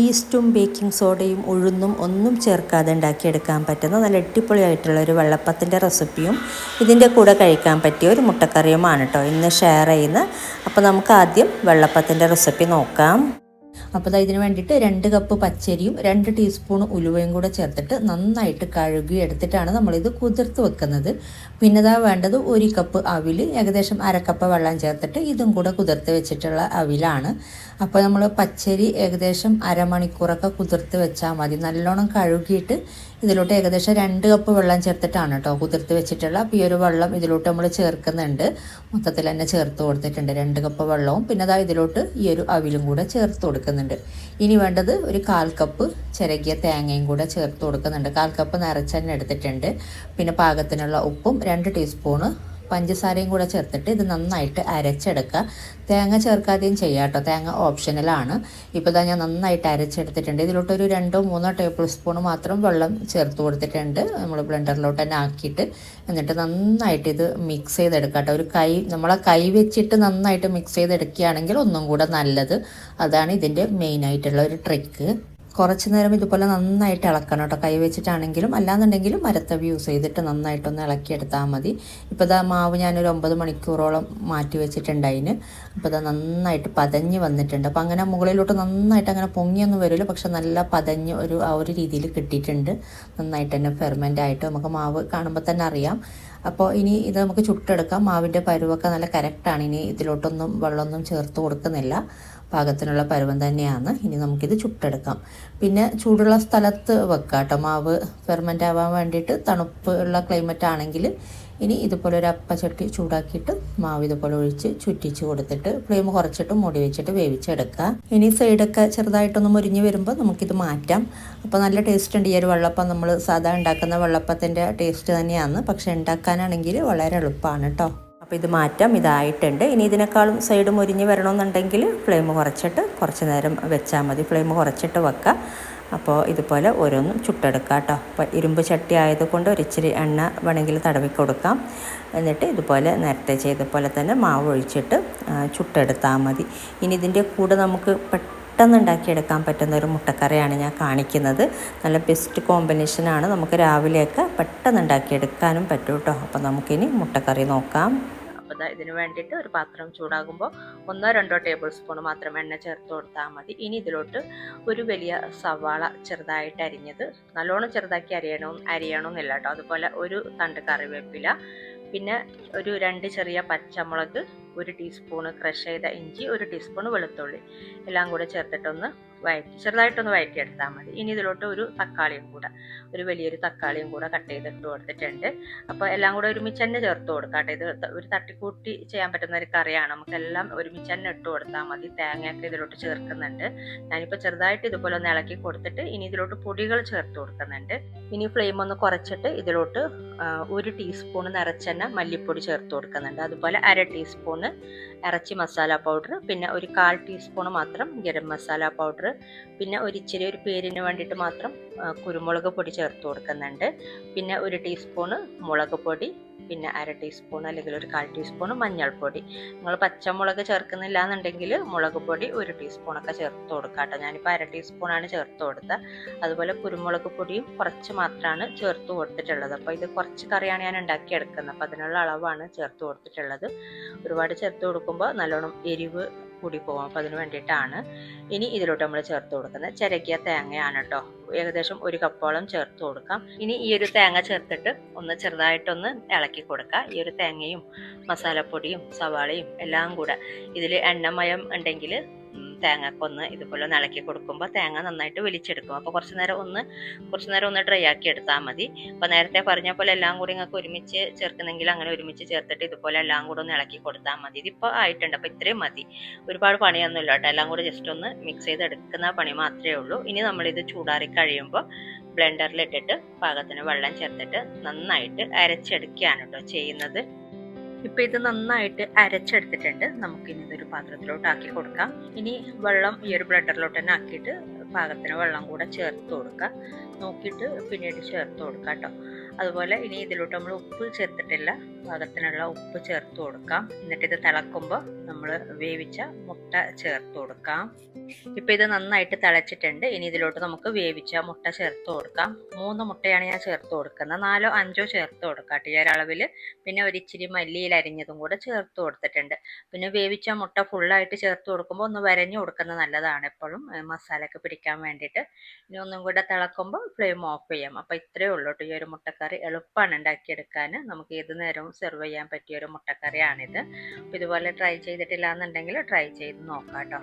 ഈസ്റ്റും ബേക്കിംഗ് സോഡയും ഉഴുന്നും ഒന്നും ചേർക്കാതെ ഉണ്ടാക്കിയെടുക്കാൻ പറ്റുന്ന നല്ല അടിപൊളിയായിട്ടുള്ള ഒരു വെള്ളപ്പത്തിന്റെ റെസിപ്പിയും ഇതിന്റെ കൂടെ കഴിക്കാൻ പറ്റിയ ഒരു മുട്ടക്കറിയുമാണ് കേട്ടോ. ഇന്ന് ഷെയർ ചെയ്യുന്നത്. അപ്പോൾ നമുക്ക് ആദ്യം വെള്ളപ്പത്തിന്റെ റെസിപ്പി നോക്കാം. അപ്പോൾ ഇതിന് വേണ്ടിയിട്ട് രണ്ട് കപ്പ് പച്ചരിയും രണ്ട് ടീസ്പൂൺ ഉലുവയും കൂടെ ചേർത്തിട്ട് നന്നായിട്ട് കഴുകി എടുത്തിട്ടാണ് നമ്മളിത് കുതിർത്ത് വെക്കുന്നത്. പിന്നെ ഇതാ വേണ്ടത് ഒരു കപ്പ് അവിൽ ഏകദേശം അരക്കപ്പ് വെള്ളം ചേർത്തിട്ട് ഇതും കൂടെ കുതിർത്ത് വെച്ചിട്ടുള്ള അവിലാണ്. അപ്പോൾ നമ്മൾ പച്ചരി ഏകദേശം അരമണിക്കൂറൊക്കെ കുതിർത്ത് വെച്ചാൽ മതി. നല്ലോണം കഴുകിയിട്ട് ഇതിലോട്ട് ഏകദേശം രണ്ട് കപ്പ് വെള്ളം ചേർത്തിട്ടാണ് കേട്ടോ കുതിർത്ത് വെച്ചിട്ടുള്ള. അപ്പോൾ ഈ ഒരു വെള്ളം ഇതിലോട്ട് നമ്മൾ ചേർക്കുന്നുണ്ട്. മൊത്തത്തിൽ തന്നെ ചേർത്ത് കൊടുത്തിട്ടുണ്ട് രണ്ട് കപ്പ് വെള്ളവും. പിന്നെ അതാ ഇതിലോട്ട് ഈ ഒരു അവിലും കൂടെ ചേർത്ത് കൊടുക്കുന്നുണ്ട്. ഇനി വേണ്ടത് ഒരു കാൽ കപ്പ് ചിരകിയ തേങ്ങയും കൂടെ ചേർത്ത് കൊടുക്കുന്നുണ്ട്. കാൽ കപ്പ് നിറച്ചെണ്ണ എടുത്തിട്ടുണ്ട്. പിന്നെ പാകത്തിനുള്ള ഉപ്പും രണ്ട് ടീസ്പൂണ് പഞ്ചസാരയും കൂടെ ചേർത്തിട്ട് ഇത് നന്നായിട്ട് അരച്ചെടുക്കുക. തേങ്ങ ചേർക്കാതെയും ചെയ്യാം കേട്ടോ. തേങ്ങ ഓപ്ഷണലാണ് ഇപ്പോൾ ഞാൻ നന്നായിട്ട് അരച്ചെടുത്തിട്ടുണ്ട്. ഇതിലോട്ടൊരു രണ്ടോ മൂന്നോ ടേബിൾ സ്പൂൺ മാത്രം വെള്ളം ചേർത്ത് കൊടുത്തിട്ടുണ്ട്. നമ്മൾ ബ്ലെൻഡറിലോട്ട് തന്നെ ആക്കിയിട്ട് എന്നിട്ട് നന്നായിട്ട് ഇത് മിക്സ് ചെയ്തെടുക്കുക കേട്ടോ. ഒരു കൈ നമ്മളെ കൈ വെച്ചിട്ട് നന്നായിട്ട് മിക്സ് ചെയ്തെടുക്കുകയാണെങ്കിൽ ഒന്നും കൂടെ നല്ലത്. അതാണ് ഇതിന്റെ മെയിനായിട്ടുള്ള ഒരു ട്രിക്ക്. കുറച്ച് നേരം ഇതുപോലെ നന്നായിട്ട് ഇളക്കണം കേട്ടോ. കൈ വെച്ചിട്ടാണെങ്കിലും അല്ലാന്നുണ്ടെങ്കിലും മരത്തവി യൂസ് ചെയ്തിട്ട് നന്നായിട്ടൊന്ന് ഇളക്കിയെടുത്താൽ മതി. ഇപ്പോൾ ഇതാ മാവ് ഞാനൊരു ഒമ്പത് മണിക്കൂറോളം മാറ്റി വെച്ചിട്ടുണ്ട് വെച്ചിട്ടുണ്ടായിന് അപ്പോൾ ഇതാ നന്നായിട്ട് പതഞ്ഞ് വന്നിട്ടുണ്ട്. അപ്പോൾ അങ്ങനെ മുകളിലോട്ട് നന്നായിട്ട് അങ്ങനെ പൊങ്ങിയൊന്നും വരില്ല. പക്ഷെ നല്ല പതഞ്ഞ് ഒരു ആ ഒരു രീതിയിൽ കിട്ടിയിട്ടുണ്ട്. നന്നായിട്ട് തന്നെ ഫെർമെന്റ് ആയിട്ട് നമുക്ക് മാവ് കാണുമ്പോൾ തന്നെ അറിയാം. അപ്പോൾ ഇനി ഇത് നമുക്ക് ചുട്ടെടുക്കാം. മാവിന്റെ പരുവൊക്കെ നല്ല കറക്റ്റാണ് ഇനി ഇതിലോട്ടൊന്നും വെള്ളമൊന്നും ചേർത്ത് കൊടുക്കുന്നില്ല. പാകത്തിനുള്ള പരുവം തന്നെയാണ്. ഇനി നമുക്കിത് ചുട്ടെടുക്കാം. പിന്നെ ചൂടുള്ള സ്ഥലത്ത് വെക്കാം മാവ് ഫെർമെന്റ് ആവാൻ വേണ്ടിയിട്ട് തണുപ്പുള്ള ക്ലൈമറ്റ് ആണെങ്കിൽ ഇനി ഇതുപോലെ ഒരു അപ്പച്ചട്ടി ചൂടാക്കിയിട്ട് മാവ് ഇതുപോലെ ഒഴിച്ച് ചുറ്റിച്ച് കൊടുത്തിട്ട് ഫ്ലെയിം കുറച്ചിട്ട് മൂടി വെച്ചിട്ട് വേവിച്ചെടുക്കുക. ഇനി സൈഡൊക്കെ ചെറുതായിട്ടൊന്ന് മുരിഞ്ഞ് വരുമ്പോൾ നമുക്കിത് മാറ്റാം. അപ്പോൾ നല്ല ടേസ്റ്റ് ഉണ്ട് ഈ ഒരു വെള്ളപ്പം. നമ്മൾ സാധാ ഉണ്ടാക്കുന്ന വെള്ളപ്പത്തിന്റെ ടേസ്റ്റ് തന്നെയാണ്. പക്ഷേ ഉണ്ടാക്കാനാണെങ്കിൽ വളരെ എളുപ്പമാണ് കേട്ടോ അപ്പോൾ ഇത് മാറ്റാം ഇതായിട്ടുണ്ട്. ഇനി ഇതിനേക്കാളും സൈഡ് മുരിഞ്ഞ് വരണമെന്നുണ്ടെങ്കിൽ ഫ്ലെയിം കുറച്ചിട്ട് കുറച്ച് നേരം വെച്ചാൽ മതി. ഫ്ലെയിം കുറച്ചിട്ട് വെക്കുക. അപ്പോൾ ഇതുപോലെ ഓരോന്നും ചുട്ടെടുക്കുക കേട്ടോ. അപ്പോൾ ഇരുമ്പ് ചട്ടി ആയതുകൊണ്ട് ഒരിച്ചിരി എണ്ണ വേണമെങ്കിൽ തടവി കൊടുക്കാം. എന്നിട്ട് ഇതുപോലെ നേരത്തെ ചെയ്ത പോലെ തന്നെ മാവ് ഒഴിച്ചിട്ട് ചുട്ടെടുത്താൽ മതി. ഇനി ഇതിന്റെ കൂടെ നമുക്ക് പെട്ടെന്ന് ഉണ്ടാക്കിയെടുക്കാൻ പറ്റുന്ന ഒരു മുട്ടക്കറിയാണ് ഞാൻ കാണിക്കുന്നത്. നല്ല ബെസ്റ്റ് കോമ്പിനേഷനാണ് നമുക്ക് രാവിലെയൊക്കെ പെട്ടെന്ന് ഉണ്ടാക്കിയെടുക്കാനും പറ്റും കേട്ടോ അപ്പോൾ നമുക്കിനി മുട്ടക്കറി നോക്കാം. അപ്പോൾ ഇതിന് വേണ്ടിയിട്ട് ഒരു പാത്രം ചൂടാകുമ്പോൾ ഒന്നോ രണ്ടോ ടേബിൾ സ്പൂൺ മാത്രം എണ്ണ ചേർത്ത് കൊടുത്താൽ മതി. ഇനി ഇതിലോട്ട് ഒരു വലിയ സവാള ചെറുതായിട്ട് അരിഞ്ഞത് നല്ലോണം ചെറുതാക്കി അരിയണം അരിയണമെന്നില്ല കേട്ടോ അതുപോലെ ഒരു തണ്ട് കറിവേപ്പില പിന്നെ ഒരു രണ്ട് ചെറിയ പച്ചമുളക് ഒരു ടീസ്പൂണ് ക്രഷ് ചെയ്ത ഇഞ്ചി ഒരു ടീസ്പൂൺ വെളുത്തുള്ളി. എല്ലാം കൂടെ ചേർത്തിട്ടൊന്ന് വഴറ്റി ചെറുതായിട്ടൊന്ന് വഴറ്റിയെടുത്താൽ മതി. ഇനി ഇതിലോട്ട് ഒരു തക്കാളിയും കൂടെ ഒരു വലിയൊരു തക്കാളിയും കൂടെ കട്ട് ചെയ്തിട്ട് കൊടുത്തിട്ടുണ്ട്. അപ്പോൾ എല്ലാം കൂടെ ഒരുമിച്ച് തന്നെ ചേർത്ത് കൊടുക്കാം കേട്ടോ. ഇത് ഒരു തട്ടിക്കൂട്ടി ചെയ്യാൻ പറ്റുന്ന ഒരു കറിയാണ്. നമുക്കെല്ലാം ഒരുമിച്ച് തന്നെ ഇട്ട് കൊടുത്താൽ മതി. തേങ്ങയൊക്കെ ഇതിലോട്ട് ചേർക്കുന്നുണ്ട്. ഞാനിപ്പോൾ ചെറുതായിട്ട് ഇതുപോലെ ഒന്ന് ഇളക്കി കൊടുത്തിട്ട് ഇനി ഇതിലോട്ട് പൊടികൾ ചേർത്ത് കൊടുക്കുന്നുണ്ട്. ഇനി ഫ്ലെയിം ഒന്ന് കുറച്ചിട്ട് ഇതിലോട്ട് ഒരു ടീസ്പൂൺ നിറച്ചെണ്ണ മല്ലിപ്പൊടി ചേർത്ത് കൊടുക്കുന്നുണ്ട്. അതുപോലെ അര ടീസ്പൂണ് ഇറച്ചി മസാല പൗഡർ പിന്നെ ഒരു കാൽ ടീസ്പൂൺ മാത്രം ഗരം മസാല പൗഡർ പിന്നെ ഒരു ഇച്ചിരി ഒരു പേരിന് വേണ്ടിയിട്ട് മാത്രം കുരുമുളക് പൊടി ചേർത്ത് കൊടുക്കുന്നുണ്ട്. പിന്നെ ഒരു ടീസ്പൂണ് മുളക് പൊടി പിന്നെ അര ടീസ്പൂൺ അല്ലെങ്കിൽ ഒരു കാൽ ടീസ്പൂൺ മഞ്ഞൾപ്പൊടി. നിങ്ങൾ പച്ചമുളക് ചേർക്കുന്നില്ല എന്നുണ്ടെങ്കിൽ മുളക് പൊടി ഒരു ടീസ്പൂണൊക്കെ ചേർത്ത് കൊടുക്കുക കേട്ടോ. ഞാനിപ്പോൾ അര ടീസ്പൂണാണ് ചേർത്ത് കൊടുത്തത്. അതുപോലെ കുരുമുളക് പൊടിയും കുറച്ച് മാത്രമാണ് ചേർത്ത് കൊടുത്തിട്ടുള്ളത്. അപ്പോൾ ഇത് കുറച്ച് കറിയാണ് ഞാൻ ഉണ്ടാക്കിയെടുക്കുന്നത്. അപ്പോൾ അതിനുള്ള അളവാണ് ചേർത്ത് കൊടുത്തിട്ടുള്ളത്. ഒരുപാട് ചേർത്ത് കൊടുക്കുമ്പോൾ നല്ലോണം എരിവ് കൂടി പോകും അപ്പോൾ അതിന് വേണ്ടിയിട്ടാണ് ഇനി ഇതിലോട്ട് നമ്മൾ ചേർത്ത് കൊടുക്കുന്നത്. ചിരക്കിയ തേങ്ങയാണ് കേട്ടോ ഏകദേശം ഒരു കപ്പോളം ചേർത്ത് കൊടുക്കാം. ഇനി ഈ ഒരു തേങ്ങ ചേർത്തിട്ട് ഒന്ന് ചെറുതായിട്ടൊന്ന് ഇളക്കി കൊടുക്കുക. ഈ ഒരു തേങ്ങയും മസാലപ്പൊടിയും സവാളയും എല്ലാം കൂടെ. ഇതിൽ എണ്ണമയം ഉണ്ടെങ്കിൽ തേങ്ങക്കൊന്ന് ഇതുപോലെ ഒന്ന് ഇളക്കി കൊടുക്കുമ്പോൾ തേങ്ങ നന്നായിട്ട് വലിച്ചെടുക്കും അപ്പോൾ കുറച്ച് നേരം ഒന്ന് കുറച്ച് നേരം ഒന്ന് ഡ്രൈ ആക്കി എടുത്താൽ മതി. അപ്പോൾ നേരത്തെ പറഞ്ഞ പോലെ എല്ലാം കൂടി നിങ്ങൾക്ക് ഒരുമിച്ച് ചേർക്കുന്നെങ്കിൽ അങ്ങനെ ഒരുമിച്ച് ചേർത്തിട്ട് ഇതുപോലെ എല്ലാം കൂടെ ഒന്ന് ഇളക്കി കൊടുത്താൽ മതി. ഇതിപ്പോൾ ആയിട്ടുണ്ട്. അപ്പോൾ ഇത്രയും മതി. ഒരുപാട് പണിയൊന്നും ഇല്ല കേട്ടോ. എല്ലാം കൂടി ജസ്റ്റ് ഒന്ന് മിക്സ് ചെയ്ത് എടുക്കുന്ന പണി മാത്രമേ ഉള്ളൂ. ഇനി നമ്മളിത് ചൂടാറി കഴിയുമ്പോൾ ബ്ലെൻഡറിലിട്ടിട്ട് പാകത്തിന് വെള്ളം ചേർത്തിട്ട് നന്നായിട്ട് അരച്ചെടുക്കുകയാണ് കേട്ടോ ചെയ്യുന്നത്. ഇപ്പൊ ഇത് നന്നായിട്ട് അരച്ചെടുത്തിട്ടുണ്ട്. നമുക്ക് ഇനി ഇതൊരു പാത്രത്തിലോട്ട് ആക്കി കൊടുക്കാം. ഇനി വെള്ളം ഈ ഒരു ബ്ലഡറിലോട്ട് തന്നെ ആക്കിയിട്ട് പാകത്തിന് വെള്ളം കൂടെ ചേർത്ത് കൊടുക്കുക നോക്കിയിട്ട് പിന്നീട് ചേർത്ത് കൊടുക്കുക കേട്ടോ. അതുപോലെ ഇനി ഇതിലോട്ട് നമ്മൾ ഉപ്പ് ചേർത്തിട്ടില്ല. പാകത്തിനുള്ള ഉപ്പ് ചേർത്ത് കൊടുക്കാം. എന്നിട്ട് ഇത് തിളക്കുമ്പോൾ നമ്മൾ വേവിച്ച മുട്ട ചേർത്ത് കൊടുക്കാം. ഇപ്പം ഇത് നന്നായിട്ട് തിളച്ചിട്ടുണ്ട്. ഇനി ഇതിലോട്ട് നമുക്ക് വേവിച്ച മുട്ട ചേർത്ത് കൊടുക്കാം. മൂന്ന് മുട്ടയാണ് ഞാൻ ചേർത്ത് കൊടുക്കുന്നത്. നാലോ അഞ്ചോ ചേർത്ത് കൊടുക്കാം ഈ ഒരളവിൽ പിന്നെ ഒരു ഇച്ചിരി മല്ലിയിൽ അരിഞ്ഞതും കൂടെ ചേർത്ത് കൊടുത്തിട്ടുണ്ട്. പിന്നെ വേവിച്ച മുട്ട ഫുള്ളായിട്ട് ചേർത്ത് കൊടുക്കുമ്പോൾ ഒന്ന് വരഞ്ഞു കൊടുക്കുന്നത് നല്ലതാണ് എപ്പോഴും. മസാലയൊക്കെ പിടിക്കാൻ വേണ്ടിയിട്ട്. ഇനി ഒന്നും കൂടെ തിളക്കുമ്പോൾ ഫ്ലെയിം ഓഫ് ചെയ്യാം. അപ്പോൾ ഇത്രയേ ഉള്ളൂ കേട്ടോ. ഈ ഒരു മുട്ടക്കറി എളുപ്പമാണ് ഉണ്ടാക്കിയെടുക്കാൻ നമുക്ക് ഏത് നേരവും സെർവ് ചെയ്യാൻ പറ്റിയ ഒരു മുട്ടക്കറിയാണിത്. അപ്പോൾ ഇതുപോലെ ട്രൈ ചെയ്തിട്ടില്ല എന്നുണ്ടെങ്കിൽ ട്രൈ ചെയ്ത് നോക്കാം കേട്ടോ.